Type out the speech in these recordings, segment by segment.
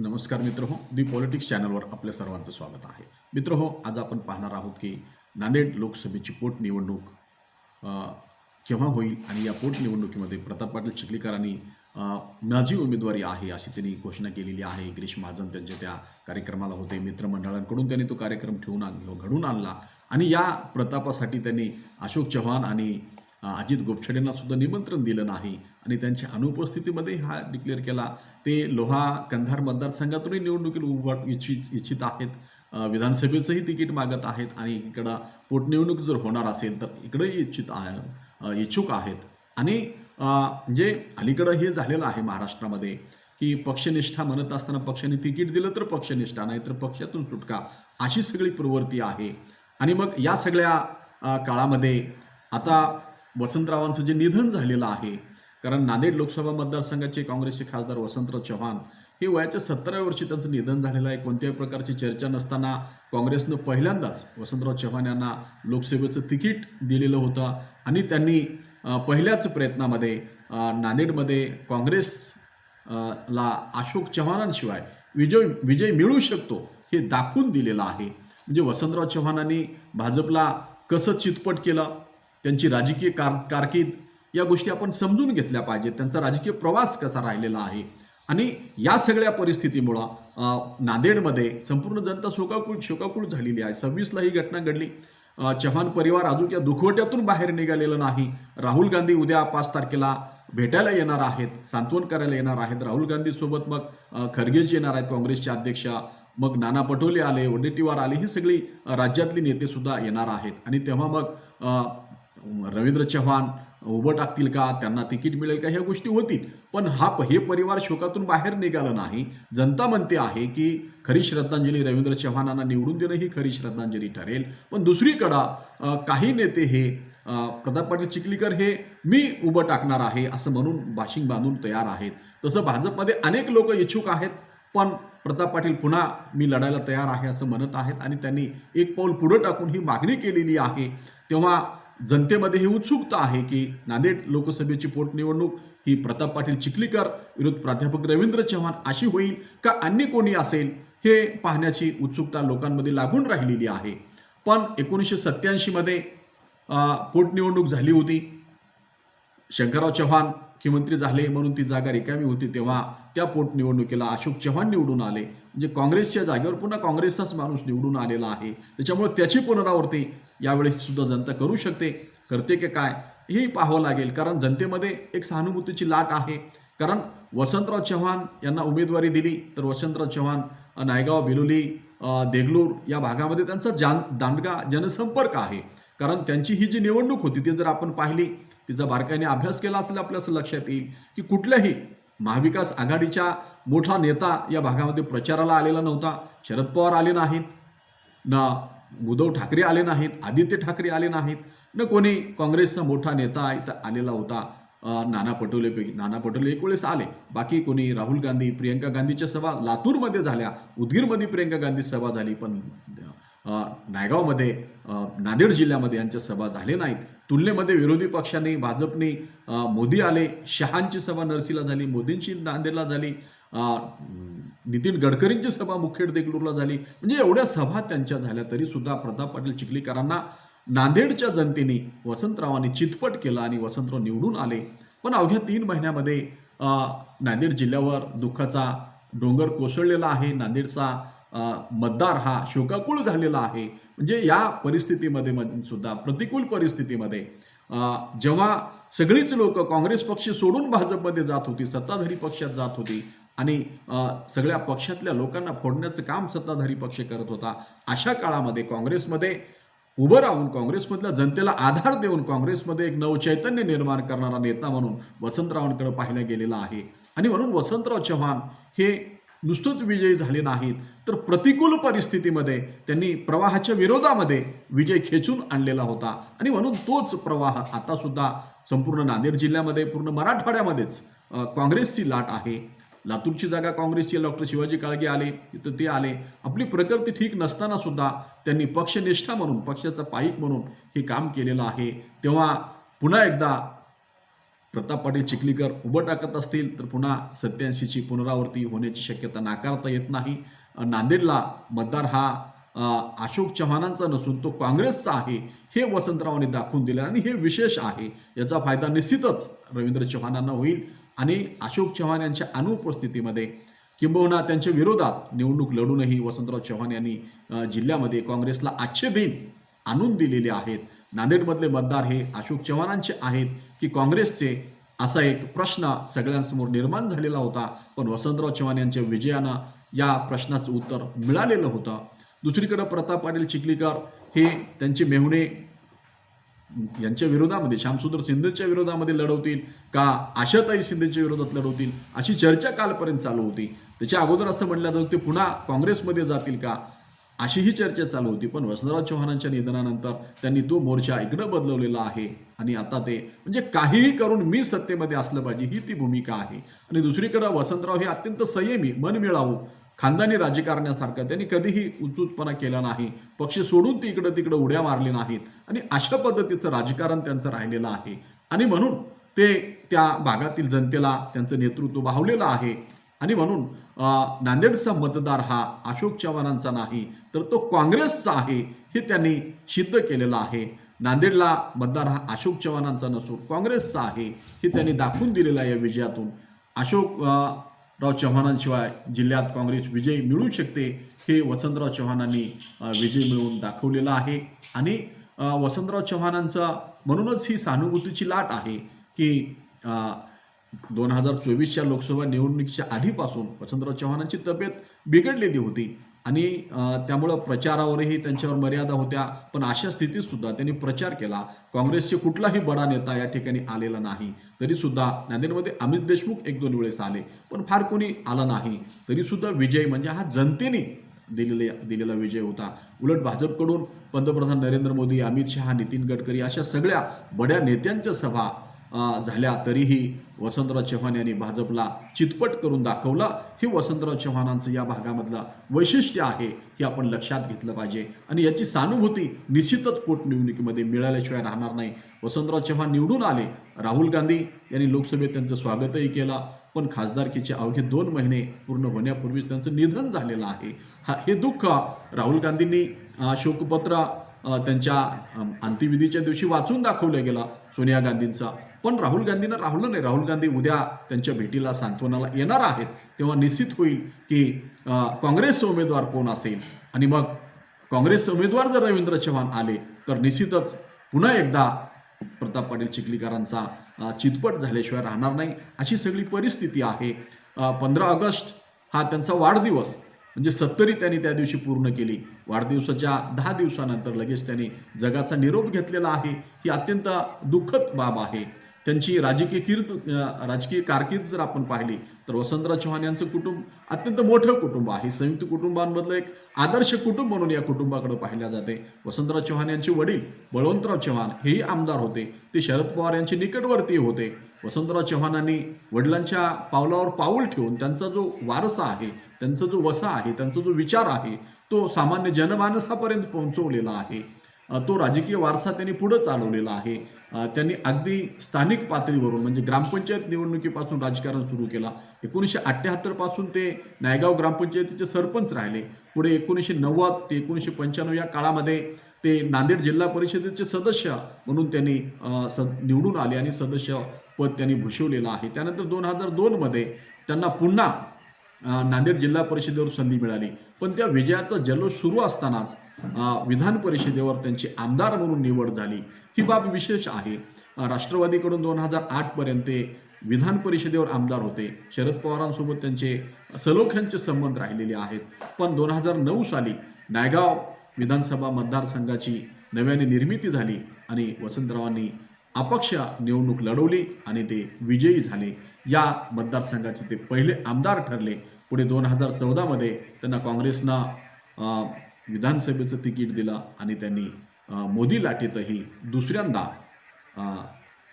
नमस्कार मित्र हो दी पॉलिटिक्स चॅनलवर आपल्या सर्वांचं स्वागत आहे. मित्र हो आज आपण पाहणार आहोत की नांदेड लोकसभेची पोटनिवडणूक केव्हा होईल आणि या पोटनिवडणुकीमध्ये प्रताप पाटील चिखलीकरांनी माझी उमेदवारी आहे अशी त्यांनी घोषणा केलेली आहे. गिरीश महाजन त्यांच्या त्या कार्यक्रमाला होते. मित्रमंडळांकडून त्यांनी तो कार्यक्रम ठेवून आण घडून आणला. आणि या प्रतापासाठी त्यांनी अशोक चव्हाण आणि अजित गोपछडेंना सुद्धा निमंत्रण दिलं नाही. आणि त्यांच्या अनुपस्थितीमध्ये हा डिक्लेअर केला ते लोहा कंधार मतदारसंघातूनही निवडणुकीला उभं इच्छित इच्छित आहेत. विधानसभेचंही तिकीट मागत आहेत आणि इकडं पोटनिवडणूक जर होणार असेल तर इकडंही इच्छित आहे इच्छुक आहेत. आणि जे म्हणजे अलीकडं हे झालेलं आहे महाराष्ट्रामध्ये की पक्षनिष्ठा म्हणत असताना पक्षाने तिकीट दिलं तर पक्षनिष्ठा नाही तर पक्षातून सुटका अशी सगळी प्रवृत्ती आहे. आणि मग या सगळ्या काळामध्ये आता वसंतरावांचं जे निधन झालेलं आहे कारण नांदेड लोकसभा मतदारसंघाचे काँग्रेसचे खासदार वसंतराव चव्हाण हे वयाच्या सत्तराव्या वर्षी त्यांचं निधन झालेलं आहे. कोणत्याही प्रकारची चर्चा नसताना काँग्रेसनं पहिल्यांदाच वसंतराव चव्हाण यांना लोकसभेचं तिकीट दिलेलं होतं आणि त्यांनी पहिल्याच प्रयत्नामध्ये नांदेडमध्ये काँग्रेस ला अशोक चव्हाणांशिवाय विजय विजय मिळू शकतो हे दाखवून दिलेलं आहे. म्हणजे वसंतराव चव्हाणांनी भाजपला कसं चितपट केलं त्यांची राजकीय कार कारकीर्द या गोष्टी आपण समजून घेतल्या पाहिजेत. त्यांचा राजकीय प्रवास कसा राहिलेला आहे? आणि या सगळ्या परिस्थितीमुळं नांदेडमध्ये संपूर्ण जनता शोकाकुळ शोकाकुळ झालेली आहे. सव्वीसला ही घटना घडली. चव्हाण परिवार अजून या दुखवट्यातून बाहेर निघालेलं नाही. राहुल गांधी उद्या पाच तारखेला भेटायला येणार आहेत सांत्वन करायला येणार आहेत. राहुल गांधीसोबत मग अ, खरगेजी येणार आहेत काँग्रेसचे अध्यक्ष. मग नाना पटोले आले वडेट्टीवार आले ही सगळी राज्यातली नेते सुद्धा येणार आहेत. आणि तेव्हा मग रवींद्र चव्हाण उभं टाकतील का? त्यांना तिकीट मिळेल का? ह्या गोष्टी होतील. पण हा हे परिवार शोकातून बाहेर निघाला नाही. जनता म्हणते आहे की खरी श्रद्धांजली रवींद्र चव्हाणांना निवडून देणं ही खरी श्रद्धांजली ठरेल. पण दुसरीकडं काही नेते हे प्रताप पाटील चिखलीकर हे मी उभं टाकणार आहे असं म्हणून बाशिंग बांधून तयार आहेत. तसं भाजपमध्ये अनेक लोक इच्छुक आहेत पण प्रताप पाटील पुन्हा मी लढायला तयार आहे असं म्हणत आहेत आणि त्यांनी एक पाऊल पुढं टाकून ही मागणी केलेली आहे. तेव्हा जनतेमध्ये ही उत्सुकता आहे की नांदेड लोकसभेची पोटनिवडणूक ही प्रताप पाटील चिखलीकर विरुद्ध प्राध्यापक रवींद्र चव्हाण अशी होईल का अन्य कोणी असेल हे पाहण्याची उत्सुकता लोकांमध्ये लागून राहिलेली आहे. पण एकोणीसशे सत्त्याऐंशीमध्ये पोटनिवडणूक झाली होती. शंकरराव चव्हाण मुख्यमंत्री झाले म्हणून ती जागा रिकामी होती तेव्हा त्या पोटनिवडणुकीला अशोक चव्हाण निवडून आले. म्हणजे काँग्रेसच्या जागेवर पुन्हा काँग्रेसचाच माणूस निवडून आलेला आहे. त्याच्यामुळे त्याची पुनरावृत्ती यावेळेस सुद्धा जनता करू शकते. करते की काय हे पाहावं लागेल. कारण जनतेमध्ये एक सहानुभूतीची लाट आहे. कारण वसंतराव चव्हाण यांना उमेदवारी दिली तर वसंतराव चव्हाण नायगाव बिलोली देगलूर या भागामध्ये त्यांचा जान दांडगा जनसंपर्क आहे. कारण त्यांची ही जी निवडणूक होती ती जर आपण पाहिली तिचा बारकाईने अभ्यास केला असला आपल्या लक्षात येईल की कुठल्याही महाविकास आघाडीचा मोठा नेता या भागामध्ये प्रचाराला आलेला नव्हता. शरद पवार आले नाहीत. ना उद्धव ठाकरे आले नाहीत. आदित्य ठाकरे आले नाहीत. न कोणी काँग्रेसचा मोठा नेता इथं आलेला होता. नाना पटोलेपैकी नाना पटोले एक वेळेस आले. बाकी कोणी राहुल गांधी प्रियंका गांधीच्या सभा लातूरमध्ये झाल्या. उदगीरमध्ये प्रियंका गांधी सभा झाली पण नायगावमध्ये नांदेड जिल्ह्यामध्ये यांच्या सभा झाले नाहीत. तुलनेमध्ये विरोधी पक्षाने भाजपने मोदी आले शहांची सभा नरसीला झाली मोदींची नांदेडला झाली नितीन गडकरींची सभा मुखेड देगलूरला झाली. म्हणजे एवढ्या सभा त्यांच्या झाल्या तरी सुद्धा प्रताप पाटील चिखलीकरांना नांदेडच्या जनतेने वसंतरावांनी चितपट केला आणि वसंतराव निवडून आले. पण अवघ्या तीन महिन्यामध्ये नांदेड जिल्ह्यावर दुःखाचा डोंगर कोसळलेला आहे. नांदेडचा मतदार हा शोकाकुळ झालेला आहे. म्हणजे या परिस्थितीमध्ये सुद्धा प्रतिकूल परिस्थितीमध्ये जेव्हा सगळीच लोक काँग्रेस पक्ष सोडून भाजपमध्ये जात होती सत्ताधारी पक्षात जात होती आणि सगळ्या पक्षातल्या लोकांना फोडण्याचं काम सत्ताधारी पक्ष करत होता अशा काळामध्ये काँग्रेसमध्ये उभं राहून काँग्रेसमधल्या जनतेला आधार देऊन काँग्रेसमध्ये एक नवचैतन्य निर्माण करणारा नेता म्हणून वसंतरावांकडे पाहिलं गेलेला आहे. आणि म्हणून वसंतराव चव्हाण हे नुसतंच विजयी झाले नाहीत. तर प्रतिकूल परिस्थितीमध्ये त्यांनी प्रवाहाच्या विरोधामध्ये विजय खेचून आणलेला होता. आणि म्हणून तोच प्रवाह आता सुद्धा संपूर्ण नांदेड जिल्ह्यामध्ये पूर्ण मराठवाड्यामध्येच काँग्रेसची लाट आहे. लातूरची जागा काँग्रेसची डॉक्टर शिवाजी काळगे आले तिथं ते आले. आपली प्रकृती ठीक नसताना सुद्धा त्यांनी पक्षनिष्ठा म्हणून पक्षाचा पाईक म्हणून हे काम केलेलं आहे. तेव्हा पुन्हा एकदा प्रताप पाटील चिखलीकर उभं टाकत असतील तर पुन्हा सत्याऐंशीची पुनरावृत्ती होण्याची शक्यता नाकारता येत नाही. नांदेडला मतदार हा अशोक चव्हाणांचा नसून तो काँग्रेसचा आहे हे वसंतरावांनी दाखवून दिलं आणि हे विशेष आहे. याचा फायदा निश्चितच रवींद्र चव्हाणांना होईल आणि अशोक चव्हाण यांच्या अनुपस्थितीमध्ये किंबहुना त्यांच्या विरोधात निवडणूक लढूनही वसंतराव चव्हाण यांनी जिल्ह्यामध्ये काँग्रेसला आजचे दिन आणून दिलेले आहेत. नांदेडमधले मतदार हे अशोक चव्हाणांचे आहेत की काँग्रेसचे असा एक प्रश्न सगळ्यांसमोर निर्माण झालेला होता. पण वसंतराव चव्हाण यांच्या विजयानं या प्रश्नाचं उत्तर मिळालेलं होतं. दुसरीकडं प्रताप पाटील चिखलीकर हे त्यांचे मेहुणे यांच्या विरोधामध्ये श्यामसुंदर शिंदेच्या विरोधामध्ये लढवतील का आशाताई शिंदेच्या विरोधात लढवतील अशी चर्चा कालपर्यंत चालू होती. त्याच्या अगोदर असं म्हणलं जातं ते पुन्हा काँग्रेसमध्ये जातील का अशीही चर्चा चालू होती. पण वसंतराव चव्हाणांच्या निधनानंतर त्यांनी तो मोर्चा इकडं बदलवलेला आहे आणि आता ते म्हणजे काहीही करून मी सत्तेमध्ये असलं पाहिजे ही ती भूमिका आहे. आणि दुसरीकडं वसंतराव हे अत्यंत संयमी मनमिळावू खानदानी राजकारण्यासारखं त्यांनी कधीही उचूचपणा केला नाही. पक्ष सोडून ती इकडं तिकडं उड्या मारले नाहीत. आणि अशा पद्धतीचं राजकारण त्यांचं राहिलेलं आहे. आणि म्हणून ते त्या भागातील जनतेला त्यांचं नेतृत्व भावलेलं आहे. आणि म्हणून नांदेडचा मतदार हा अशोक चव्हाणांचा नाही तर तो काँग्रेसचा आहे हे त्यांनी सिद्ध केलेलं आहे. नांदेडला मतदार हा अशोक चव्हाणांचा नसून काँग्रेसचा आहे हे त्यांनी दाखवून दिलेलं आहे या विजयातून. अशोक राव चव्हाणांशिवाय जिल्ह्यात काँग्रेस विजय मिळू शकते हे वसंतराव चव्हाणांनी विजय मिळवून दाखवलेलं आहे. आणि वसंतराव चव्हाणांचा म्हणूनच ही सहानुभूतीची लाट आहे की दोन हजार चोवीसच्या लोकसभा निवडणुकीच्या आधीपासून वसंतराव चव्हाणांची तब्येत बिघडलेली होती. आणि त्यामुळं प्रचारावरही त्यांच्यावर मर्यादा होत्या. पण अशा स्थितीत सुद्धा त्यांनी प्रचार केला. काँग्रेसचे कुठलाही बडा नेता या ठिकाणी आलेला नाही. तरी सुद्धा नांदेडमध्ये अमित देशमुख एक दोन वेळेस आले. पण फार कोणी आला नाही. तरी सुद्धा विजय म्हणजे हा जनतेने दिलेले दिलेला विजय होता. उलट भाजपकडून पंतप्रधान नरेंद्र मोदी अमित शहा नितीन गडकरी अशा सगळ्या बड्या नेत्यांच्या सभा झाल्या. तरीही वसंतराव चव्हाण यांनी भाजपला चितपट करून दाखवलं. हे वसंतराव चव्हाणांचं या भागामधलं वैशिष्ट्य आहे हे आपण लक्षात घेतलं पाहिजे. आणि याची सानुभूती निश्चितच पोटनिवडणुकीमध्ये मिळाल्याशिवाय राहणार नाही. वसंतराव चव्हाण निवडून आले. राहुल गांधी यांनी लोकसभेत त्यांचं स्वागतही केलं. पण खासदारकीचे अवघे दोन महिने पूर्ण होण्यापूर्वीच त्यांचं निधन झालेलं आहे. हा हे दुःख राहुल गांधींनी शोकपत्र त्यांच्या अंत्यविधीच्या दिवशी वाचून दाखवलं गेला सोनिया गांधींचा. पण राहुल गांधींना राहुलं नाही. राहुल गांधी उद्या त्यांच्या भेटीला सांत्वनाला येणार आहेत. तेव्हा निश्चित होईल की काँग्रेसचे उमेदवार कोण असेल? आणि मग काँग्रेसचे उमेदवार जर रवींद्र चव्हाण आले तर निश्चितच पुन्हा एकदा प्रताप पाटील चिखलीकरांचा चितपट झाल्याशिवाय राहणार नाही. अशी सगळी परिस्थिती आहे. पंधरा ऑगस्ट हा त्यांचा वाढदिवस. म्हणजे सत्तरी त्यांनी त्या दिवशी पूर्ण केली. वाढदिवसाच्या दहा दिवसानंतर लगेच त्यांनी जगाचा निरोप घेतलेला आहे ही अत्यंत दुःखद बाब आहे. त्यांची राजकीय कीर्त राजकीय कारकीर्द जर आपण पाहिली तर वसंतराव चव्हाण यांचं कुटुंब अत्यंत मोठं कुटुंब आहे. संयुक्त कुटुंबांमधलं एक आदर्श कुटुंब म्हणून या कुटुंबाकडे पाहिल्या जाते. वसंतराव चव्हाण यांचे वडील बळवंतराव चव्हाण हेही आमदार होते. ते शरद पवार यांचे निकटवर्ती होते. वसंतराव चव्हाणांनी वडिलांच्या पावलावर पाऊल ठेवून त्यांचा जो वारसा आहे त्यांचा जो वसा आहे त्यांचा जो विचार आहे तो सामान्य जनमानसापर्यंत पोहोचवलेला आहे. तो राजकीय वारसा त्यांनी पुढं चालवलेला आहे. त्यांनी अगदी स्थानिक पातळीवरून म्हणजे ग्रामपंचायत निवडणुकीपासून राजकारण सुरू केला. एकोणीसशे अठ्ठ्याहत्तरपासून ते नायगाव ग्रामपंचायतीचे सरपंच राहिले. पुढे एकोणीसशे नव्वद ते एकोणीसशे पंच्याण्णव या काळामध्ये ते नांदेड जिल्हा परिषदेचे सदस्य म्हणून त्यांनी स निवडून आले आणि सदस्य पद त्यांनी भूषवलेलं आहे. त्यानंतर दोन हजार दोनमध्ये त्यांना पुन्हा नांदेड जिल्हा परिषदेवर संधी मिळाली. पण त्या विजयाचा जल्लोष सुरू असतानाच विधान परिषदेवर त्यांची आमदार म्हणून निवड झाली. ही बाब विशेष आहे. राष्ट्रवादीकडून दोन हजार आठपर्यंत ते विधान परिषदेवर आमदार होते. शरद पवारांसोबत त्यांचे सलोख्यांचे संबंध राहिलेले आहेत. पण दोन हजार नऊ साली नायगाव विधानसभा मतदारसंघाची नव्याने निर्मिती झाली आणि वसंतरावांनी अपक्ष निवडणूक लढवली आणि ते विजयी झाले. या मतदारसंघाचे ते पहिले आमदार ठरले. पुढे दोन हजार चौदामध्ये त्यांना काँग्रेसनं विधानसभेचं तिकीट दिलं आणि त्यांनी मोदी लाटेतही दुसऱ्यांदा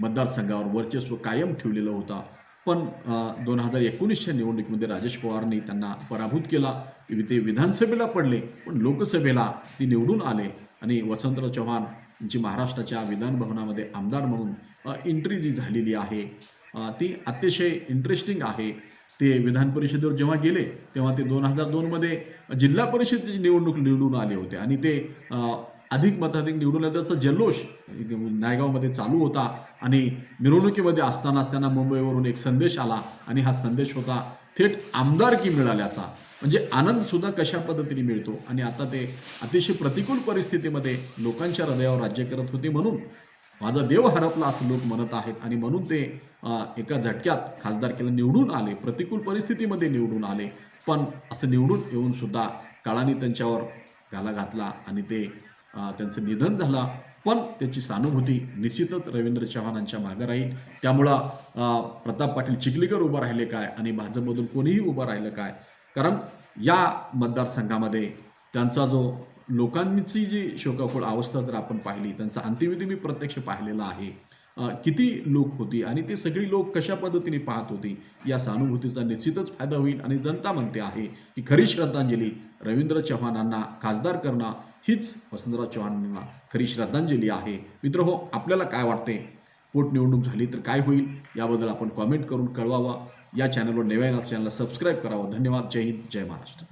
मतदारसंघावर वर्चस्व कायम ठेवलेलं होतं. पण दोन हजार एकोणीसच्या निवडणुकीमध्ये राजेश पवारने त्यांना पराभूत केला. ते ते विधानसभेला पडले पण लोकसभेला ती निवडून आले आणि वसंतराव चव्हाण यांची महाराष्ट्राच्या विधानभवनामध्ये आमदार म्हणून एंट्री जी झालेली आहे ती अतिशय इंटरेस्टिंग आहे. ते विधान परिषदेवर जेव्हा गेले तेव्हा ते दोन हजार दोनमध्ये जिल्हा परिषदेची निवडणूक निवडून आले होते. आणि ते अधिक मताधिक निवडून आल्याचा जल्लोष नायगावमध्ये चालू होता. आणि मिरवणुकीमध्ये असतानाच त्यांना मुंबईवरून एक संदेश आला. आणि हा संदेश होता थेट आमदारकी मिळाल्याचा. म्हणजे आनंदसुद्धा कशा पद्धतीने मिळतो? आणि आता ते अतिशय प्रतिकूल परिस्थितीमध्ये लोकांच्या हृदयावर राज्य करत होते म्हणून माझा देव हरपला असं लोक म्हणत आहेत. आणि म्हणून ते एका झटक्यात खासदारकीला निवडून आले प्रतिकूल परिस्थितीमध्ये निवडून आले. पण असं निवडून येऊन सुद्धा काळाने त्यांच्यावर गाला घातला आणि ते त्यांचं निधन झालं. पण त्याची सहानुभूती निश्चितच रवींद्र चव्हाणांच्या मागे राहील. त्यामुळं प्रताप पाटील चिखलीकर उभं राहिले काय आणि भाजपमधून कोणीही उभं राहिलं काय? कारण या मतदारसंघामध्ये त्यांचा जो लोकांची जी शोकाकुळ अवस्था जर आपण पाहिली त्यांचा अंत्यविधी मी प्रत्यक्ष पाहिलेला आहे. किती लोक होती आणि ते सगळी लोक कशा पद्धतीने पाहत होती या सहानुभूतीचा निश्चितच फायदा होईल आणि जनता म्हणते आहे की खरी श्रद्धांजली रवींद्र चव्हाणांना खासदार करणं हीच वसंतराव चव्हाणांना खरी श्रद्धांजली आहे. मित्र हो आपल्याला काय वाटते? पोटनिवडणूक झाली तर काय होईल? याबद्दल आपण कॉमेंट करून कळवावा. या चॅनलवर नव्या चॅनलला सबस्क्राईब करावं. धन्यवाद. जय हिंद. जय महाराष्ट्र.